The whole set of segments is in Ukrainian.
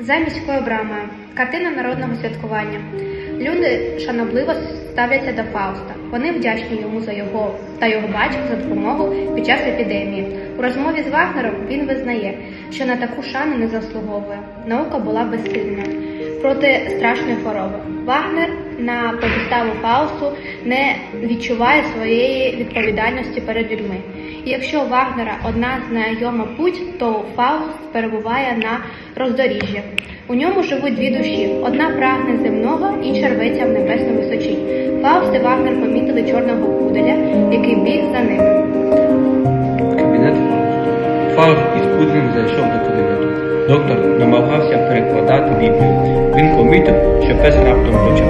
За міською брамою. Картина народного святкування. Люди шанобливо ставляться до Фауста. Вони вдячні йому за його та його батьку за допомогу під час епідемії. У розмові з Вагнером він визнає, що на таку шану не заслуговує. Наука була безсильна проти страшної хвороби. Вагнер на підставу Фаусту не відчуває своєї відповідальності перед людьми. І якщо Вагнера одна знайома путь, то Фауст перебуває на роздоріжжі. У ньому живуть дві душі: одна прагне земного, інша рветься в небесну височі. Фауст і Вагнер помітили чорного пуделя, який біг за ними. Кабінет. Фауст із Пуделем зайшов до кабінету. Доктор намагався перекладати Біблію. Він помітив, що пес раптом почав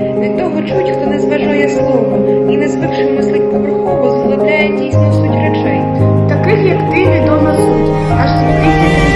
Не того чуть, хто не зважає слова і не звикши мислить поверхово, зголодає дійсно суть речей. Таких, як ти, відома суть, аж світиться.